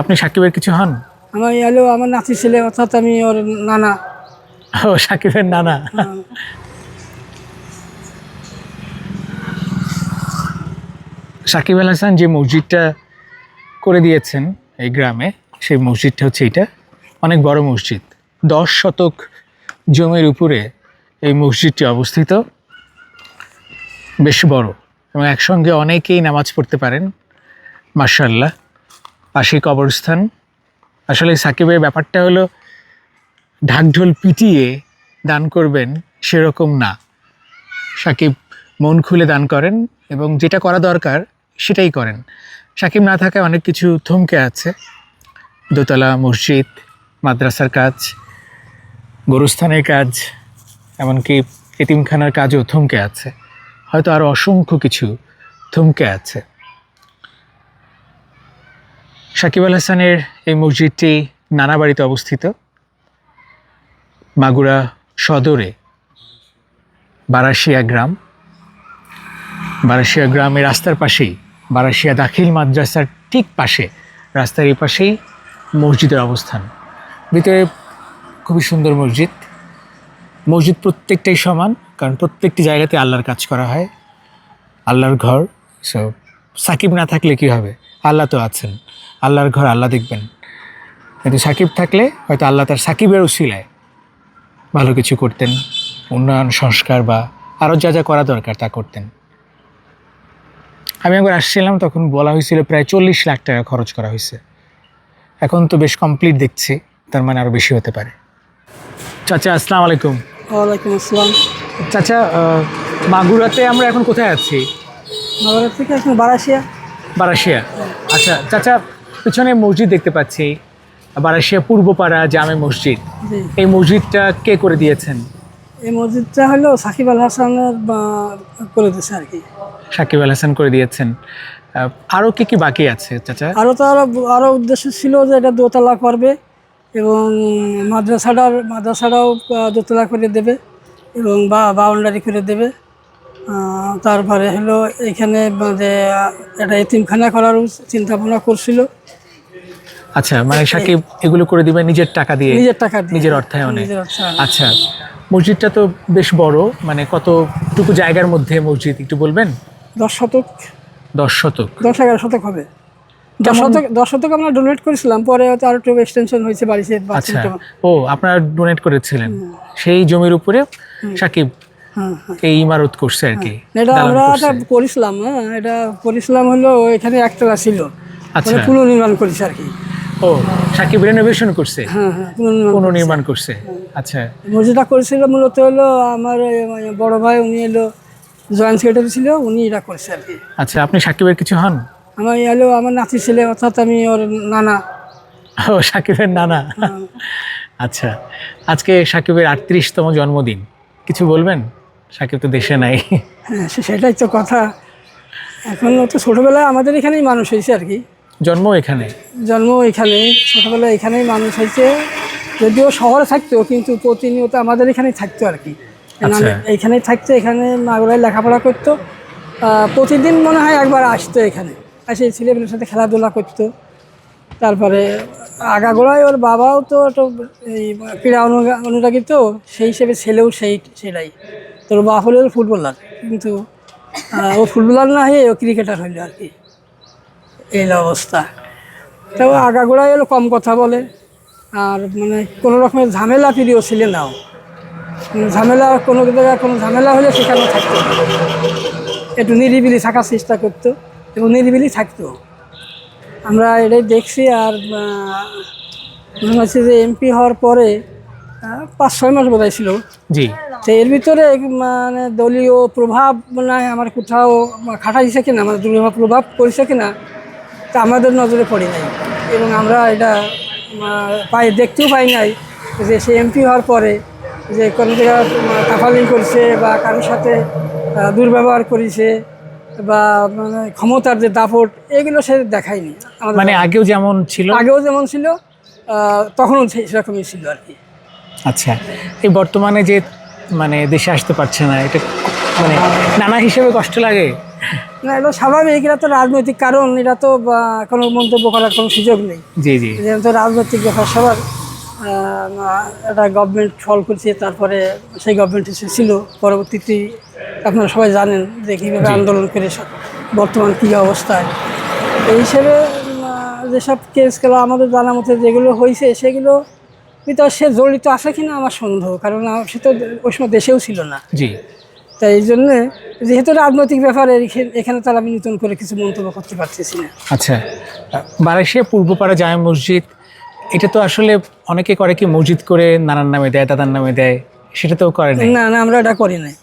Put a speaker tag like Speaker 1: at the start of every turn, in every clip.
Speaker 1: আপনি সাকিবের কিছু হন?
Speaker 2: আমার এলো আমার নাতি ছেলে অর্থাৎ আমি ওর নানা।
Speaker 1: ও সাকিবের নানা। সাকিব আল হাসান যে মসজিদটা করে দিয়েছেন এই গ্রামে সেই মসজিদটা হচ্ছে এটা অনেক বড় মসজিদ। দশ শতক জমির উপরে এই মসজিদটি অবস্থিত। বেশ বড় এবং একসঙ্গে অনেকেই নামাজ পড়তে পারেন মার্শাল্লাহ পাশে কবরস্থান। আসলে সাকিবের ব্যাপারটা হলো, ঢাকঢোল পিটিয়ে দান করবেন সেরকম না। সাকিব মন খুলে দান করেন এবং যেটা করা দরকার সেটাই করেন। সাকিব না থাকায় অনেক কিছু থমকে আছে। দোতলা, মসজিদ, মাদ্রাসার কাজ, গরুস্থানের কাজ, এমনকি এতিমখানার কাজও থমকে আছে। হয়তো আরও অসংখ্য কিছু থমকে আছে। সাকিব আল হাসানের এই মসজিদটি নানা বাড়িতে অবস্থিত। মাগুরা সদরে বারাসিয়া গ্রাম। বারাসিয়া গ্রামের রাস্তার পাশেই, বারাসিয়া দাখিল মাদ্রাসার ঠিক পাশে, রাস্তার এই পাশেই মসজিদের অবস্থান। ভিতরে খুবই সুন্দর মসজিদ। মসজিদ প্রত্যেকটাই সমান, কারণ প্রত্যেকটি জায়গাতে আল্লাহর কাজ করা হয়, আল্লাহর ঘর। সো সাকিব না থাকলে কি হবে? আল্লাহ তো আছেন। আল্লাহর ঘর আল্লাহ দেখবেন। কিন্তু সাকিব থাকলে হয়তো আল্লাহ তার সাকিবের উশিলায় ভালো কিছু করতেন উন্নয়ন সংস্কার বা আরও যা যা করা দরকার তা করতেন। আমি একবার আসছিলাম তখন বলা হয়েছিল প্রায় চল্লিশ লাখ টাকা খরচ করা হয়েছে। এখন তো বেশ কমপ্লিট দেখছি তার মানে আরও বেশি হতে পারে। চাচা আসসালামু আলাইকুম।
Speaker 2: ওয়ালাইকুম আসসালাম।
Speaker 1: চাচা মাগুরাতে আমরা এখন কোথায় আছি?
Speaker 2: নগরের থেকে এখন বারাসিয়া।
Speaker 1: বারাশিয়া আচ্ছা চাচা পিছনে মসজিদ দেখতে পাচ্ছি। বারাশিয়া পূর্বপাড়া জামে মসজিদ। এই মসজিদটা কে করে দিয়েছেন?
Speaker 2: এই মসজিদটা হলো সাকিব আল হাসানের করে দিয়েছে আর কি।
Speaker 1: সাকিব আল হাসান করে দিয়েছেন। আরও কি কি বাকি আছে চাচা?
Speaker 2: আরও তো আরও আরও উদ্দেশ্য ছিল যে এটা দোতলা করবে এবং মাদ্রাসাটার মাদ্রাসাটাও দোতলা করে দেবে এবং বা বাউন্ডারি করে দেবে। তারপরে হলো এখানে যে একটা এতিমখানা করার চিন্তা ভাবনা করছিল।
Speaker 1: আচ্ছা মানে সাকিব এগুলো করে দিবে নিজের টাকা দিয়ে?
Speaker 2: নিজের টাকা
Speaker 1: নিজের অর্থায়নে। আচ্ছা মসজিদটা তো বেশ বড় মানে কতটুকু জায়গার মধ্যে মসজিদ একটু বলবেন?
Speaker 2: দশ শতক।
Speaker 1: দশ শতক।
Speaker 2: দশ এগারো শতক হবে। দশ শতক দশ শতক আমরা ডোনেট করেছিলাম পরে হয়তো আরও একটু এক্সটেনশন হয়েছে বাড়িতে
Speaker 1: আচ্ছা। ও আপনারা ডোনেট করেছিলেন। সেই জমির উপরে সাকিব এই ইমারত করছে আর কি।
Speaker 2: এটা আমরা
Speaker 1: করছে।
Speaker 2: একটা করেছিলাম হ্যাঁ এটা করেছিলাম হলো এখানে একতলা ছিল।
Speaker 1: আচ্ছা।
Speaker 2: মানে পুনর্নির্মাণ করেছে আর কি।
Speaker 1: ও সাকিব রেনোভেশন করছে?
Speaker 2: হ্যাঁ হ্যাঁ পুনর্নির্মাণ
Speaker 1: করছে। আচ্ছা।
Speaker 2: মসজিদটা করেছিল মূলত হলো আমার বড় ভাই উনি এলো জয়েন্ট সেক্রেটারি ছিল উনি এটা করছে আর কি।
Speaker 1: আচ্ছা আপনি সাকিবের কিছু হন?
Speaker 2: আমার এলো আমার নাতি ছেলে অর্থাৎ আমি ওর নানা।
Speaker 1: ও সাকিবের নানা। আচ্ছা। আজকে সাকিবের আটত্রিশতম জন্মদিন। কিছু বলবেন? সাকিব তো দেশে নাই।
Speaker 2: হ্যাঁ সেটাই তো কথা। এখন তো ছোটোবেলায় আমাদের এখানেই মানুষ হয়েছে আর কি।
Speaker 1: জন্ম এখানে?
Speaker 2: জন্ম এখানে ছোটোবেলায় এখানেই মানুষ হয়েছে। যদিও শহরে থাকতো কিন্তু প্রতিনিয়ত আমাদের এখানেই থাকতো আর কি।
Speaker 1: আচ্ছা।
Speaker 2: এইখানেই থাকতো এখানে মাগুরায় লেখাপড়া করতো। প্রতিদিন মনে হয় একবার আসতো এখানে। এসে ছেলেমেয়ের সাথে খেলাধুলা করতো। তারপরে আগাগোড়ায় ওর বাবাও তো একটু এই ক্রীড়া অনুরা- অনুরাগী তো সেই হিসেবে ছেলেও সেই সেটাই। তোর বাপ হলো ফুটবলার। কিন্তু ও ফুটবলার না হয়ে ও ক্রিকেটার হইল আর কি। এই অবস্থা। তো আগাগোড়ায় এলো কম কথা বলে। আর মানে কোনো রকমের ঝামেলা প্রিয় ছিলেন নাও ঝামেলা, কোনো জায়গায় কোনো ঝামেলা হলে সেখানে থাকতো। একটু নিরিবিলি থাকার চেষ্টা করতো এবং নিরিবিলি থাকতো। আমরা এটাই দেখছি আর মনে হচ্ছে যে এমপি হওয়ার পরে পাঁচ ছয় মাস বোধহয় ছিল।
Speaker 1: জি।
Speaker 2: তো এর ভিতরে মানে দলীয় প্রভাব মানে আমার কোথাও খাটাইছে কিনা মানে দলীয় প্রভাব পড়েছে কিনা তা আমাদের নজরে পড়ে নাই। এবং আমরা এটা পাই দেখতেও পাই নাই যে সে এমপি হওয়ার পরে যে কোনো জায়গায় কাফালিং করছে বা কারোর সাথে দুর্ব্যবহার করেছে বা মানে ক্ষমতার যে দাপট এগুলো সে দেখায়নি।
Speaker 1: মানে আগেও যেমন ছিল?
Speaker 2: আগেও যেমন ছিল তখনও সেরকমই ছিল আর কি।
Speaker 1: আচ্ছা এই বর্তমানে যে মানে দেশে আসতে পারছে না এটা মানে নানা হিসেবে কষ্ট লাগে?
Speaker 2: না এটা স্বাভাবিক এটা তো রাজনৈতিক কারণ এটা তো কোনো মন্তব্য করার কোনো সুযোগ নেই।
Speaker 1: জি জি।
Speaker 2: যেহেতু রাজনৈতিক ব্যাপার সবার। একটা গভর্নমেন্ট ফল করছে তারপরে সেই গভর্নমেন্ট ছিল পরবর্তীতে আপনারা সবাই জানেন যে কীভাবে আন্দোলন করে বর্তমান কী অবস্থায় এই হিসেবে যেসব কেসগুলো আমাদের জানা মতে যেগুলো হয়েছে সেগুলো ভিতর সে জড়িত আছে কিনা আমার সন্দেহ কারণ সে তো ওই সময় দেশেও ছিল না।
Speaker 1: জি।
Speaker 2: তাই এই জন্যে যেহেতু রাজনৈতিক ব্যাপারে এখানে- তার আমি নতুন করে কিছু মন্তব্য করতে পারতেছি না।
Speaker 1: আচ্ছা বারাইশিয়া পূর্বপাড়া জামে মসজিদ এটা তো আসলে অনেকে করে কি মসজিদ করে নানার নামে দেয় দাদার নামে দেয় সেটা তো করে নাই?
Speaker 2: না না আমরা এটা করি নাই।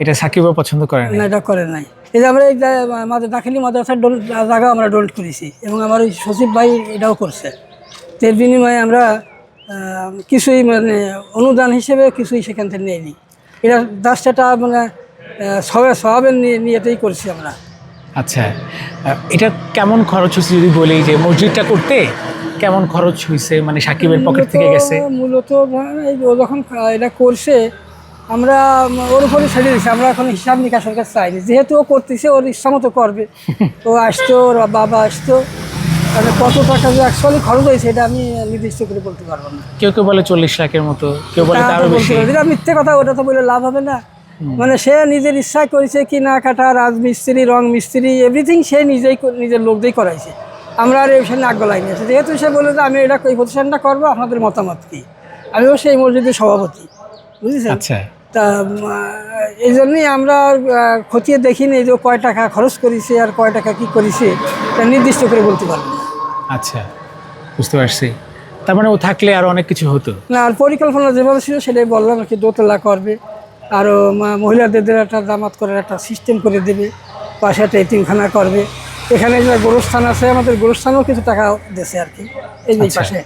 Speaker 1: এটা সাকিবও পছন্দ করে না
Speaker 2: না এটা করে নাই। এই যে আমরা এই আমাদের দাখিলি মাদ্রাসার ডোল জায়গা আমরা ডোনেট করেছি এবং আমার ওই সচিব ভাই এটাও করছে। এর বিনিময়ে আমরা কিছুই মানে অনুদান হিসেবে কিছুই সেখান থেকে নিয়ে নিই এটা এটা মানে সবে সবের নিয়েতেই করছি আমরা।
Speaker 1: আচ্ছা এটা কেমন খরচ হয়েছে যদি বলি যে মসজিদটা করতে কেমন খরচ হয়েছে? মানে সাকিবের পকেট থেকে গেছে।
Speaker 2: মূলত- মানে ও যখন এটা করছে আমরা ওর উপরে ছেড়ে দিচ্ছি আমরা এখন হিসাব নিকাশের কাছে চাইনি। যেহেতু ও করতেছে ওর ইচ্ছা মতো করবে। ও আসতো ওর বাবা আসতো। তাহলে কত টাকা যে অ্যাকচুয়ালি খরচ হয়েছে এটা আমি নির্দিষ্ট করে বলতে পারব না।
Speaker 1: কেউ কেউ বলে চল্লিশ লাখের মতো কেউ বলে তারও বেশি।
Speaker 2: মিথ্যে কথা ওটা তো বলে লাভ হবে না। মানে সে নিজের ইচ্ছায় করেছে কি না কাটা রাজমিস্ত্রি রং মিস্ত্রি এভরিথিং সে নিজেই নিজের লোক দিয়েই করাইছে। আমরা আর এই বিষয়ে নাক গলাই নিয়েছি যেহেতু সে বলে যে আমি এটা এই প্রতিষ্ঠানটা করব আপনাদের মতামত কি? আমিও সেই মসজিদের সভাপতি। বুঝেছেন?
Speaker 1: আচ্ছা।
Speaker 2: তা এই জন্যই আমরা খতিয়ে দেখিনি যে কয় টাকা খরচ করেছে আর কয় টাকা কি করেছে তা নির্দিষ্ট করে বলতে পারব।
Speaker 1: আচ্ছা বুঝতে পারছি। তার মানে ও থাকলে আর অনেক কিছু হতো।
Speaker 2: না আর পরিকল্পনা যেভাবে ছিল সেটাই বললাম আর কি দোতলা করবে। আরও মহিলাদের একটা দামাত করার একটা সিস্টেম করে দেবে পাশে একটা এতিমখানা করবে। এখানে যে গোরস্থান আছে আমাদের গোরস্থানেও কিছু টাকা দেশে আর কি এই যে
Speaker 1: আচ্ছা।
Speaker 2: পাশে।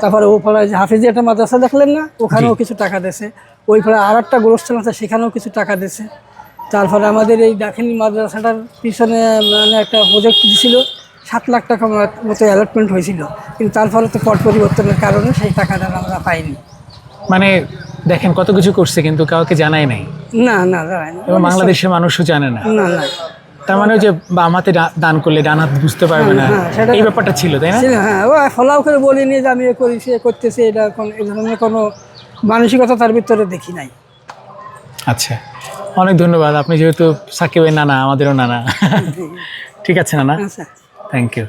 Speaker 2: তারপরে ও ফলে যে হাফিজি একটা মাদ্রাসা দেখলেন না ওখানেও কিছু টাকা দেশে ওই ফলে আর একটা গোরস্থান আছে সেখানেও কিছু টাকা দেশে তারপরে আমাদের এই দাখিলি মাদ্রাসাটার পিছনে মানে একটা প্রজেক্ট দিছিল সাত লাখ টাকা মতো অ্যালটমেন্ট হয়েছিল। কিন্তু তার ফলে তো পট পরিবর্তনের কারণে সেই টাকাটা আমরা পাইনি।
Speaker 1: মানে দেখেন কত কিছু করছে কিন্তু কাউকে জানাই নাই।
Speaker 2: না না দাঁড়ায় না
Speaker 1: এবং বাংলাদেশের মানুষও জানে না।
Speaker 2: না না।
Speaker 1: তার মানে যে বাম হাতে দান করলে ডান হাত বুঝতে পারবে না।
Speaker 2: হ্যাঁ, সেটা-
Speaker 1: এই ব্যাপারটা ছিল তাই না?
Speaker 2: হ্যাঁ। ও ফলাও করে বলিনি যে আমি এ করেছি এ করতেছি এটা কোন এই ধরনের কোনো মানসিকতা তার ভিতরে দেখি নাই।
Speaker 1: আচ্ছা। অনেক ধন্যবাদ। আপনি যেহেতু সাকিবের নানা আমাদেরও নানা। ঠিক আছে নানা।
Speaker 2: আচ্ছা।
Speaker 1: Thank you.